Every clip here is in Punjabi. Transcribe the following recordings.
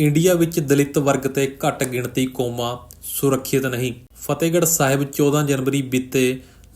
ਇੰਡੀਆ ਵਿੱਚ ਦਲਿਤ ਵਰਗ ਤੇ ਘੱਟ ਗਿਣਤੀ ਕੌਮਾਂ ਸੁਰੱਖਿਅਤ ਨਹੀਂ। ਫਤਿਹਗੜ੍ਹ ਸਾਹਿਬ 14 ਜਨਵਰੀ ਬੀਤੇ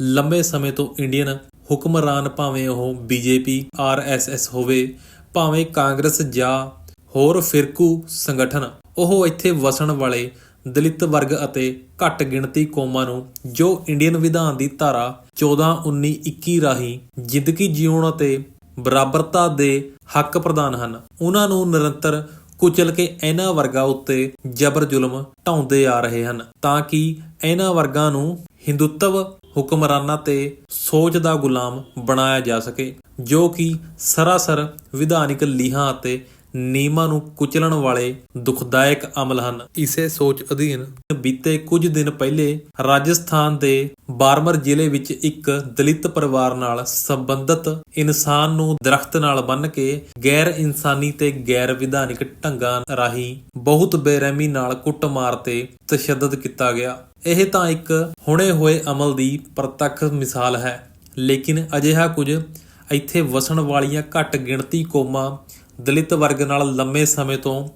ਲੰਬੇ ਸਮੇਂ ਤੋਂ ਇੰਡੀਅਨ ਹੁਕਮਰਾਨ ਭਾਵੇਂ ਉਹ ਬੀਜੇਪੀ ਆਰਐਸਐਸ ਹੋਵੇ, ਭਾਵੇਂ ਕਾਂਗਰਸ ਜਾਂ ਹੋਰ ਫਿਰਕੂ ਸੰਗਠਨ, ਉਹ ਇੱਥੇ ਵਸਣ ਵਾਲੇ ਦਲਿਤ ਵਰਗ ਅਤੇ ਘੱਟ ਗਿਣਤੀ ਕੌਮਾਂ ਨੂੰ ਜੋ ਇੰਡੀਅਨ ਵਿਧਾਨ ਦੀ ਧਾਰਾ 14 19 21 ਰਾਹੀਂ ਜ਼ਿੰਦਗੀ ਜਿਉਣ ਅਤੇ ਬਰਾਬਰਤਾ ਦੇ ਹੱਕ ਪ੍ਰਦਾਨ ਹਨ, ਉਹਨਾਂ ਨੂੰ ਨਿਰੰਤਰ ਕੁਚਲ ਕੇ ਇਹਨਾਂ ਵਰਗਾਂ ਉੱਤੇ ਜ਼ਬਰ ਜ਼ੁਲਮ ਢਾਉਂਦੇ ਆ ਰਹੇ ਹਨ, ਤਾਂ ਕਿ ਇਹਨਾਂ ਵਰਗਾਂ ਨੂੰ ਹਿੰਦੁੱਤਵ ਹੁਕਮਰਾਨਾਂ ਤੇ ਸੋਚ ਦਾ ਗੁਲਾਮ ਬਣਾਇਆ ਜਾ ਸਕੇ, ਜੋ ਕਿ ਸਰਾਸਰ ਵਿਧਾਨਿਕ ਲੀਹਾਂ ਅਤੇ ਨਿਯਮਾਂ ਨੂੰ ਕੁਚਲਣ ਵਾਲੇ ਦੁਖਦਾਇਕ ਅਮਲ ਹਨ। ਇਸੇ ਸੋਚ ਅਧੀਨ ਬੀਤੇ ਕੁਝ ਦਿਨ ਪਹਿਲੇ ਰਾਜਸਥਾਨ ਦੇ ਬਾਰਮਰ ਜ਼ਿਲ੍ਹੇ ਵਿੱਚ ਇੱਕ ਦਲਿਤ ਪਰਿਵਾਰ ਨਾਲ ਸੰਬੰਧਿਤ ਇਨਸਾਨ ਨੂੰ ਦਰਖਤ ਨਾਲ ਬੰਨ੍ਹ ਕੇ ਗੈਰ ਇਨਸਾਨੀ ਤੇ ਗੈਰ ਵਿਧਾਨਿਕ ਢੰਗਾਂ ਰਾਹੀਂ ਬਹੁਤ ਬੇਰਹਿਮੀ ਨਾਲ ਕੁੱਟਮਾਰ ਤੇ ਤਸ਼ੱਦਦ ਕੀਤਾ ਗਿਆ। ਇਹ ਤਾਂ ਇੱਕ ਹੁਣੇ ਹੋਏ ਅਮਲ ਦੀ ਪ੍ਰਤੱਖ ਮਿਸਾਲ ਹੈ, ਲੇਕਿਨ ਅਜਿਹਾ ਕੁਝ ਇੱਥੇ ਵਸਣ ਵਾਲੀਆਂ ਘੱਟ ਗਿਣਤੀ ਕੌਮਾਂ ਦਲਿਤ ਵਰਗ ਨਾਲ ਲੰਮੇ ਸਮੇਂ ਤੋਂ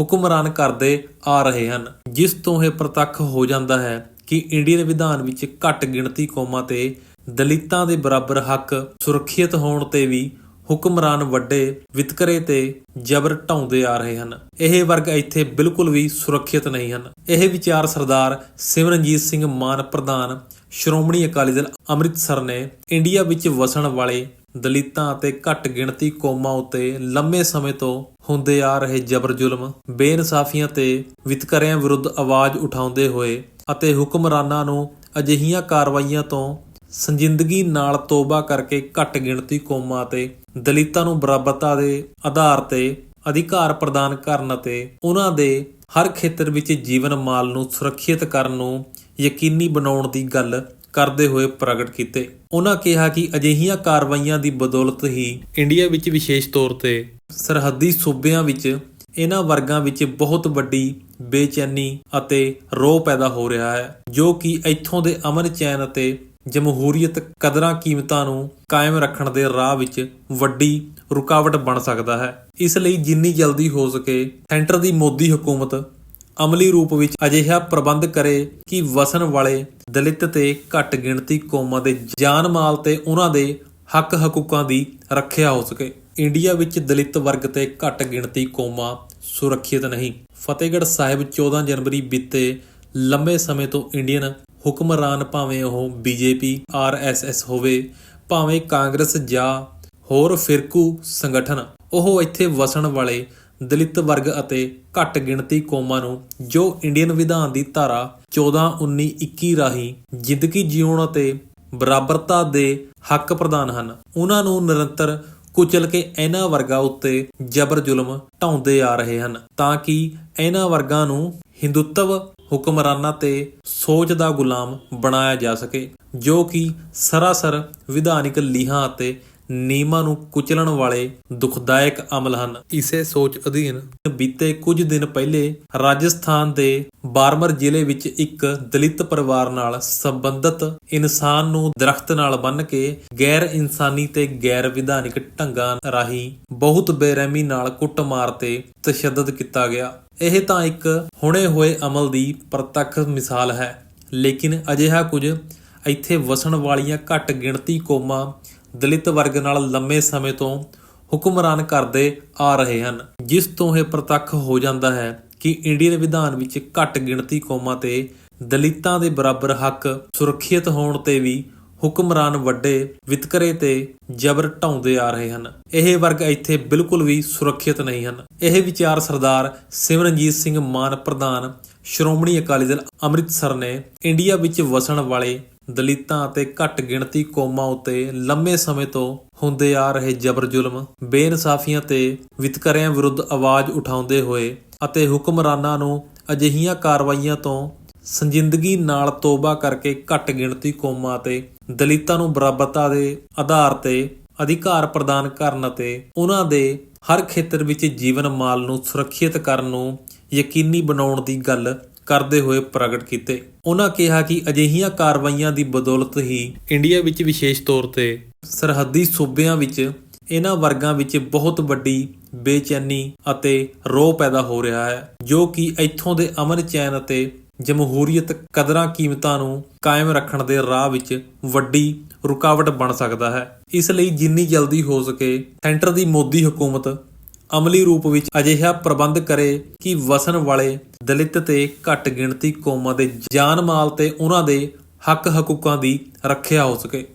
ਹੁਕਮਰਾਨ ਕਰਦੇ ਆ ਰਹੇ ਹਨ। ਜਿਸ ਤੋਂ ਇਹ ਪ੍ਰਤੱਖ ਹੋ ਜਾਂਦਾ ਹੈ ਕਿ ਇੰਡੀਅਨ ਵਿਧਾਨ ਵਿੱਚ ਘੱਟ ਗਿਣਤੀ ਕੌਮਾਂ ਤੇ ਦਲਿਤਾਂ ਦੇ ਬਰਾਬਰ ਹੱਕ ਸੁਰੱਖਿਅਤ ਹੋਣ ਤੇ ਵੀ ਹੁਕਮਰਾਨ ਵੱਡੇ ਵਿਤਕਰੇ ਤੇ ਜ਼ਬਰ ਢਾਉਂਦੇ ਆ ਰਹੇ ਹਨ। ਇਹ ਵਰਗ ਇੱਥੇ ਬਿਲਕੁਲ ਵੀ ਸੁਰੱਖਿਅਤ ਨਹੀਂ ਹਨ। ਇਹ ਵਿਚਾਰ ਸਰਦਾਰ ਸਿਮਰਨਜੀਤ ਸਿੰਘ ਮਾਨ, ਪ੍ਰਧਾਨ ਸ਼੍ਰੋਮਣੀ ਅਕਾਲੀ ਦਲ ਅੰਮ੍ਰਿਤਸਰ ਨੇ ਇੰਡੀਆ ਵਿੱਚ ਵਸਣ ਵਾਲੇ ਦਲਿਤਾਂ ਅਤੇ ਘੱਟ ਗਿਣਤੀ ਕੌਮਾਂ ਉੱਤੇ ਲੰਮੇ ਸਮੇਂ ਤੋਂ ਹੁੰਦੇ ਆ ਰਹੇ ਜ਼ਬਰ ਜ਼ੁਲਮ, ਬੇਇਨਸਾਫੀਆਂ ਤੇ ਵਿਤਕਰਿਆਂ ਵਿਰੁੱਧ ਆਵਾਜ਼ ਉਠਾਉਂਦੇ ਹੋਏ ਅਤੇ ਹੁਕਮਰਾਨਾਂ ਨੂੰ ਅਜਿਹੀਆਂ ਕਾਰਵਾਈਆਂ ਤੋਂ ਸੰਜਿੰਦਗੀ ਨਾਲ ਤੋਬਾ ਕਰਕੇ ਘੱਟ ਗਿਣਤੀ ਕੌਮਾਂ ਅਤੇ ਦਲਿਤਾਂ ਨੂੰ ਬਰਾਬਰਤਾ ਦੇ ਆਧਾਰ ਤੇ ਅਧਿਕਾਰ ਪ੍ਰਦਾਨ ਕਰਨ ਅਤੇ ਉਹਨਾਂ ਦੇ ਹਰ ਖੇਤਰ ਵਿੱਚ ਜੀਵਨ ਮਾਲ ਨੂੰ ਸੁਰੱਖਿਅਤ ਕਰਨ ਨੂੰ ਯਕੀਨੀ ਬਣਾਉਣ ਦੀ ਗੱਲ ਕਰਦੇ ਹੋਏ ਪ੍ਰਗਟ ਕੀਤੇ। ਉਹਨਾਂ ਕਿਹਾ ਕਿ ਅਜਿਹੀਆਂ ਕਾਰਵਾਈਆਂ ਦੀ ਬਦੌਲਤ ਹੀ ਇੰਡੀਆ ਵਿੱਚ ਵਿਸ਼ੇਸ਼ ਤੌਰ ਤੇ ਸਰਹੱਦੀ ਸੂਬਿਆਂ ਵਿੱਚ ਇਹਨਾਂ ਵਰਗਾਂ ਵਿੱਚ ਬਹੁਤ ਵੱਡੀ ਬੇਚੈਨੀ ਅਤੇ ਰੋਹ ਪੈਦਾ ਹੋ ਰਿਹਾ ਹੈ, ਜੋ ਕਿ ਇੱਥੋਂ ਦੇ ਅਮਨ ਚੈਨ ਅਤੇ ਜਮਹੂਰੀਅਤ ਕਦਰਾਂ ਕੀਮਤਾਂ ਨੂੰ ਕਾਇਮ ਰੱਖਣ ਦੇ ਰਾਹ ਵਿੱਚ ਵੱਡੀ ਰੁਕਾਵਟ ਬਣ ਸਕਦਾ ਹੈ। ਇਸ ਲਈ ਜਿੰਨੀ ਜਲਦੀ ਹੋ ਸਕੇ ਸੈਂਟਰ ਦੀ ਮੋਦੀ ਹਕੂਮਤ ਅਮਲੀ ਰੂਪ ਵਿੱਚ ਅਜਿਹਾ ਪ੍ਰਬੰਧ ਕਰੇ ਕਿ ਵਸਣ ਵਾਲੇ ਦਲਿਤ ਤੇ ਘੱਟ ਗਿਣਤੀ ਕੌਮਾਂ ਦੇ ਜਾਨ ਮਾਲ ਤੇ ਉਹਨਾਂ ਦੇ ਹੱਕ ਹਕੂਕਾਂ ਦੀ ਰੱਖਿਆ ਹੋ ਸਕੇ। ਇੰਡੀਆ ਵਿੱਚ ਦਲਿਤ ਵਰਗ ਤੇ ਘੱਟ ਗਿਣਤੀ ਕੌਮਾਂ ਸੁਰੱਖਿਅਤ ਨਹੀਂ। ਫਤਿਹਗੜ੍ਹ ਸਾਹਿਬ 14 ਜਨਵਰੀ ਬੀਤੇ ਲੰਬੇ ਸਮੇਂ ਤੋਂ ਇੰਡੀਅਨ ਹੁਕਮਰਾਨ ਭਾਵੇਂ ਉਹ ਬੀਜੇਪੀ ਆਰਐਸਐਸ ਹੋਵੇ, ਭਾਵੇਂ ਕਾਂਗਰਸ ਜਾਂ ਹੋਰ ਫਿਰਕੂ ਸੰਗਠਨ, ਉਹ ਇੱਥੇ ਵਸਣ ਵਾਲੇ ਦਲਿਤ ਵਰਗ ਅਤੇ ਘੱਟ ਗਿਣਤੀ ਕੌਮਾਂ ਨੂੰ ਜੋ ਇੰਡੀਅਨ ਵਿਧਾਨ ਦੀ ਧਾਰਾ 14 19 21 ਰਾਹੀਂ ਜ਼ਿੰਦਗੀ ਜਿਉਣ ਅਤੇ ਬਰਾਬਰਤਾ ਦੇ ਹੱਕ ਪ੍ਰਦਾਨ ਹਨ, ਉਹਨਾਂ ਨੂੰ ਨਿਰੰਤਰ ਕੁਚਲ ਕੇ ਇਹਨਾਂ ਵਰਗਾਂ ਉੱਤੇ ਜ਼ਬਰ ਜ਼ੁਲਮ ਢਾਉਂਦੇ ਆ ਰਹੇ ਹਨ ਤਾਂ ਕਿ ਇਹਨਾਂ ਵਰਗਾਂ ਨੂੰ ਹਿੰਦੁੱਤਵ ਹੁਕਮਰਾਨਾਂ ਤੇ ਸੋਚ ਦਾ ਗੁਲਾਮ ਬਣਾਇਆ ਜਾ ਸਕੇ, ਜੋ ਕਿ ਸਰਾਸਰ ਵਿਧਾਨਿਕ ਲੀਹਾਂ ਅਤੇ ਨਿਯਮਾਂ ਨੂੰ ਕੁਚਲਣ ਵਾਲੇ ਦੁਖਦਾਇਕ ਅਮਲ ਹਨ। ਇਸੇ ਸੋਚ ਅਧੀਨ ਬੀਤੇ ਕੁਝ ਦਿਨ ਪਹਿਲੇ ਰਾਜਸਥਾਨ ਦੇ ਬਾਰਮਰ ਜ਼ਿਲ੍ਹੇ ਵਿੱਚ ਇੱਕ ਦਲਿਤ ਪਰਿਵਾਰ ਨਾਲ ਸੰਬੰਧਿਤ ਇਨਸਾਨ ਨੂੰ ਦਰਖਤ ਨਾਲ ਬੰਨ੍ਹ ਕੇ ਗੈਰ ਇਨਸਾਨੀ ਤੇ ਗੈਰ ਵਿਧਾਨਿਕ ਢੰਗਾਂ ਰਾਹੀਂ ਬਹੁਤ ਬੇਰਹਿਮੀ ਨਾਲ ਕੁੱਟਮਾਰ ਤੇ ਤਸ਼ੱਦਦ ਕੀਤਾ ਗਿਆ। ਇਹ ਤਾਂ ਇੱਕ ਹੁਣੇ ਹੋਏ ਅਮਲ ਦੀ ਪ੍ਰਤੱਖ ਮਿਸਾਲ ਹੈ ਲੇਕਿਨ ਅਜਿਹਾ ਕੁਝ ਇੱਥੇ ਵਸਣ ਵਾਲੀਆਂ ਘੱਟ ਗਿਣਤੀ ਕੌਮਾਂ ਦਲਿਤ ਵਰਗ ਨਾਲ ਲੰਮੇ ਸਮੇਂ ਤੋਂ ਹੁਕਮਰਾਨ ਕਰਦੇ ਆ ਰਹੇ ਹਨ। ਜਿਸ ਤੋਂ ਇਹ ਪ੍ਰਤੱਖ ਹੋ ਜਾਂਦਾ ਹੈ ਕਿ ਇੰਡੀਅਨ ਵਿਧਾਨ ਵਿੱਚ ਘੱਟ ਗਿਣਤੀ ਕੌਮਾਂ ਤੇ ਦਲਿਤਾਂ ਦੇ ਬਰਾਬਰ ਹੱਕ ਸੁਰੱਖਿਅਤ ਹੋਣ ਤੇ ਵੀ ਹੁਕਮਰਾਨ ਵੱਡੇ ਵਿਤਕਰੇ ਤੇ ਜ਼ਬਰ ਢਾਉਂਦੇ ਆ ਰਹੇ ਹਨ। ਇਹ ਵਰਗ ਇੱਥੇ ਬਿਲਕੁਲ ਵੀ ਸੁਰੱਖਿਅਤ ਨਹੀਂ ਹਨ। ਇਹ ਵਿਚਾਰ ਸਰਦਾਰ ਸਿਮਰਨਜੀਤ ਸਿੰਘ ਮਾਨ, ਪ੍ਰਧਾਨ ਸ਼੍ਰੋਮਣੀ ਅਕਾਲੀ ਦਲ ਅੰਮ੍ਰਿਤਸਰ ਨੇ ਇੰਡੀਆ ਵਿੱਚ ਵਸਣ ਵਾਲੇ ਦਲਿਤਾਂ ਅਤੇ ਘੱਟ ਗਿਣਤੀ ਕੌਮਾਂ ਉੱਤੇ ਲੰਮੇ ਸਮੇਂ ਤੋਂ ਹੁੰਦੇ ਆ ਰਹੇ ਜ਼ਬਰ ਜ਼ੁਲਮ, ਬੇਇਨਸਾਫੀਆਂ ਤੇ ਵਿਤਕਰਿਆਂ ਵਿਰੁੱਧ ਆਵਾਜ਼ ਉਠਾਉਂਦੇ ਹੋਏ ਅਤੇ ਹੁਕਮਰਾਨਾਂ ਨੂੰ ਅਜਿਹੀਆਂ ਕਾਰਵਾਈਆਂ ਤੋਂ ਸੰਜਿੰਦਗੀ ਨਾਲ ਤੋਬਾ ਕਰਕੇ ਘੱਟ ਗਿਣਤੀ ਕੌਮਾਂ ਤੇ ਦਲਿਤਾਂ ਨੂੰ ਬਰਾਬਰਤਾ ਦੇ ਆਧਾਰ ਤੇ ਅਧਿਕਾਰ ਪ੍ਰਦਾਨ ਕਰਨ ਅਤੇ ਉਹਨਾਂ ਦੇ ਹਰ ਖੇਤਰ ਵਿੱਚ ਜੀਵਨ ਮਾਲ ਨੂੰ ਸੁਰੱਖਿਅਤ ਕਰਨ ਨੂੰ ਯਕੀਨੀ ਬਣਾਉਣ ਦੀ ਗੱਲ ਕਰਦੇ ਹੋਏ ਪ੍ਰਗਟ ਕੀਤੇ। ਉਹਨਾਂ ਕਿਹਾ ਕਿ ਅਜਿਹੀਆਂ ਕਾਰਵਾਈਆਂ ਦੀ ਬਦੌਲਤ ਹੀ ਇੰਡੀਆ ਵਿੱਚ ਵਿਸ਼ੇਸ਼ ਤੌਰ ਤੇ ਸਰਹੱਦੀ ਸੂਬਿਆਂ ਵਿੱਚ ਇਹਨਾਂ ਵਰਗਾਂ ਵਿੱਚ ਬਹੁਤ ਵੱਡੀ ਬੇਚੈਨੀ ਅਤੇ ਰੋਹ ਪੈਦਾ ਹੋ ਰਿਹਾ ਹੈ, ਜੋ ਕਿ ਇੱਥੋਂ ਦੇ ਅਮਨ ਚੈਨ ਅਤੇ ਜਮਹੂਰੀਅਤ ਕਦਰਾਂ ਕੀਮਤਾਂ ਨੂੰ ਕਾਇਮ ਰੱਖਣ ਦੇ ਰਾਹ ਵਿੱਚ ਵੱਡੀ ਰੁਕਾਵਟ ਬਣ ਸਕਦਾ ਹੈ। ਇਸ ਲਈ ਜਿੰਨੀ ਜਲਦੀ ਹੋ ਸਕੇ, ਸੈਂਟਰ ਦੀ ਮੋਦੀ ਹਕੂਮਤ ਅਮਲੀ ਰੂਪ ਵਿੱਚ ਅਜਿਹਾ ਪ੍ਰਬੰਧ ਕਰੇ ਕਿ ਵਸਣ ਵਾਲੇ ਦਲਿਤ ਤੇ ਘੱਟ ਗਿਣਤੀ ਕੌਮਾਂ ਦੇ ਜਾਨ ਮਾਲ ਤੇ ਉਹਨਾਂ ਦੇ ਹੱਕ ਹਕੂਕਾਂ ਦੀ ਰੱਖਿਆ ਹੋ ਸਕੇ।